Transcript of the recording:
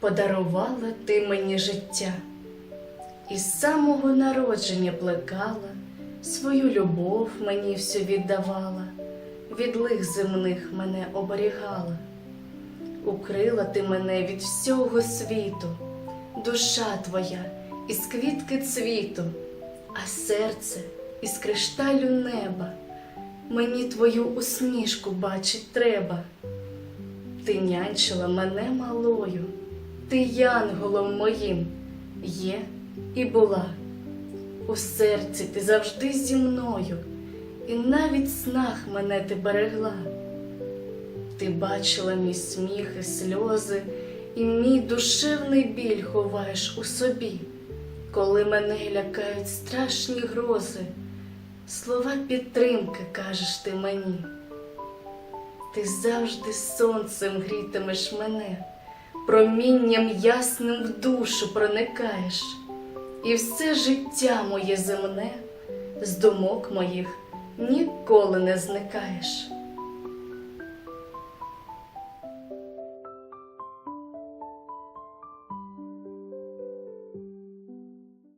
подарувала ти мені життя, і з самого народження плекала, свою любов мені всю віддавала, від лих земних мене оберігала, укрила ти мене від всього світу, душа твоя із квітки цвіту, а серце із кришталю неба. Мені твою усмішку бачить треба. Ти нянчила мене малою, ти янголом моїм є і була. У серці ти завжди зі мною, і навіть снах мене ти берегла. Ти бачила мій сміх і сльози, і мій душевний біль ховаєш у собі, коли мене лякають страшні грози, слова підтримки кажеш ти мені. Ти завжди сонцем грітимеш мене, промінням ясним в душу проникаєш, і все життя моє земне з думок моїх ніколи не зникаєш.